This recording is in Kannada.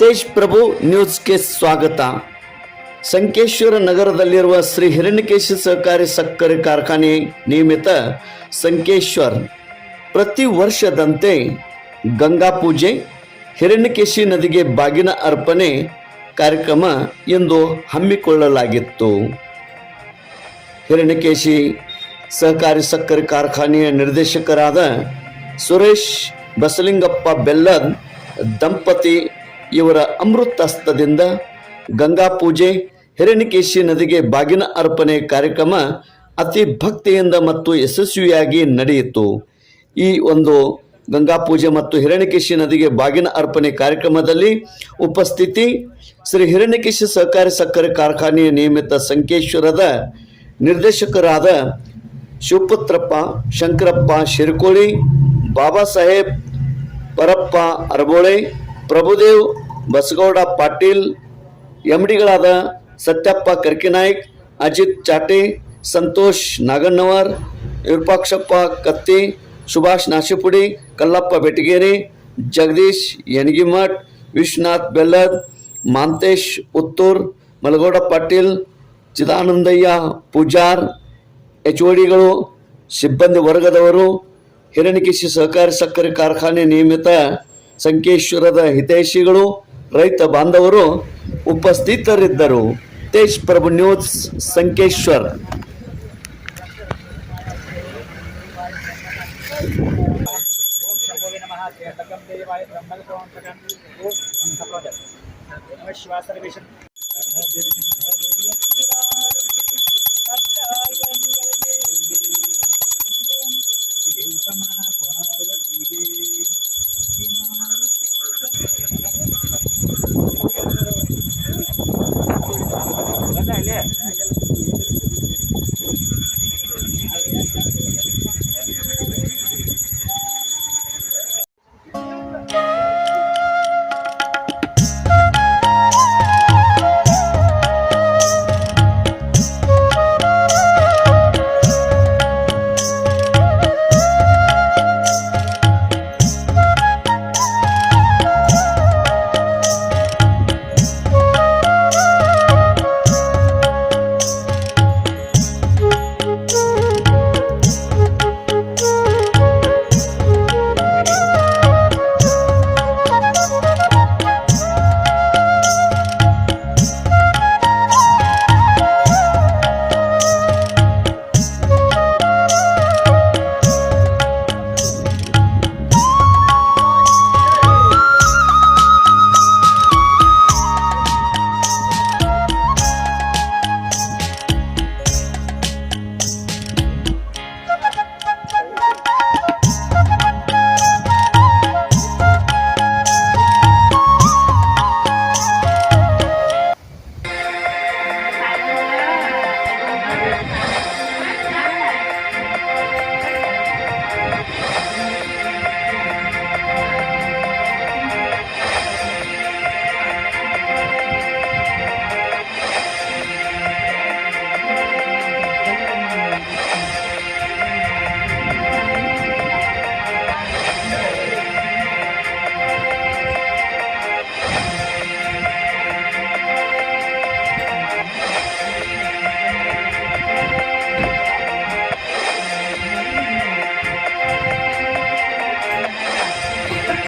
ತೇಜ್ ಪ್ರಭು ನ್ಯೂಸ್ಗೆ ಸ್ವಾಗತ. ಸಂಕೇಶ್ವರ ನಗರದಲ್ಲಿರುವ ಶ್ರೀ ಹಿರಣ್ಯಕೇಶಿ ಸಹಕಾರಿ ಸಕ್ಕರೆ ಕಾರ್ಖಾನೆ ನಿಯಮಿತ ಸಂಕೇಶ್ವರ್. ಪ್ರತಿ ವರ್ಷದಂತೆ ಗಂಗಾ ಪೂಜೆ, ಹಿರಣ್ಯಕೇಶಿ ನದಿಗೆ ಬಾಗಿನ ಅರ್ಪಣೆ ಕಾರ್ಯಕ್ರಮ ಎಂದು ಹಮ್ಮಿಕೊಳ್ಳಲಾಗಿತ್ತು. ಹಿರಣ್ಯಕೇಶಿ ಸಹಕಾರಿ ಸಕ್ಕರೆ ಕಾರ್ಖಾನೆಯ ನಿರ್ದೇಶಕರಾದ ಸುರೇಶ್ ಬಸಲಿಂಗಪ್ಪ ಬೆಲ್ಲದ್, ದಂಪತಿ ಇವರ ಅಮೃತಸ್ತದಿಂದ ಗಂಗಾ ಪೂಜೆ, ಹಿರಣ್ಯಕೇಶಿ ನದಿಗೆ ಬಾಗಿನ ಅರ್ಪಣೆ ಕಾರ್ಯಕ್ರಮ ಅತಿ ಭಕ್ತಿಯಿಂದ ಮತ್ತು ಯಶಸ್ವಿಯಾಗಿ ನಡೆಯಿತು. ಈ ಒಂದು ಗಂಗಾ ಪೂಜೆ ಮತ್ತು ಹಿರಣ್ಯಕೇಶಿ ನದಿಗೆ ಬಾಗಿನ ಅರ್ಪಣೆ ಕಾರ್ಯಕ್ರಮದಲ್ಲಿ ಉಪಸ್ಥಿತಿ ಶ್ರೀ ಹಿರಣ್ಯಕೇಶಿ ಸಹಕಾರಿ ಸಕ್ಕರೆ ಕಾರ್ಖಾನೆಯ ನಿಯಮಿತ ಸಂಕೇಶ್ವರದ ನಿರ್ದೇಶಕರಾದ ಶಿವಪುತ್ರಪ್ಪ, ಶಂಕರಪ್ಪ ಶಿರ್ಕೋಳಿ, ಬಾಬಾ ಸಾಹೇಬ್, ಪರಪ್ಪ ಅರಬೋಳೆ ಪ್ರಭುದೇವ್ ಬಸಗೌಡ ಪಾಟೀಲ್, ಎಂಡಿಗಳಾದ ಸತ್ಯಪ್ಪ ಕರ್ಕಿನಾಯ್ಕ್, ಅಜಿತ್ ಚಾಟೆ, ಸಂತೋಷ್ ನಾಗಣ್ಣವರ್, ವಿರೂಪಾಕ್ಷಪ್ಪ ಕತ್ತಿ, ಸುಭಾಷ್ ನಾಶಿಪುಡಿ, ಕಲ್ಲಪ್ಪ ಬೆಟಗೇರಿ, ಜಗದೀಶ್ ಯನಗಿಮಠ್ ವಿಶ್ವನಾಥ್ ಬೆಲ್ಲದ್, ಮಾಂತೇಶ್ ಉತ್ತೂರ್, ಮಲಗೌಡ ಪಾಟೀಲ್, ಚಿದಾನಂದಯ್ಯ ಪೂಜಾರ್, ಎಚ್ ಡಿಗಳು ಸಿಬ್ಬಂದಿ ವರ್ಗದವರು, ಹಿರಣ್ಯಕೇಶಿ ಸಹಕಾರಿ ಸಕ್ಕರೆ ಕಾರ್ಖಾನೆ ನಿಯಮಿತ ಸಂಕೇಶ್ವರದ ಹಿತೈಷಿಗಳು ರೈತ ಬಾಂಧವರು ಉಪಸ್ಥಿತರಿದ್ದರು. ತೇಜ್ ಪ್ರಭು ನ್ಯೂಸ್ ಸಂಕೇಶ್ವರ್.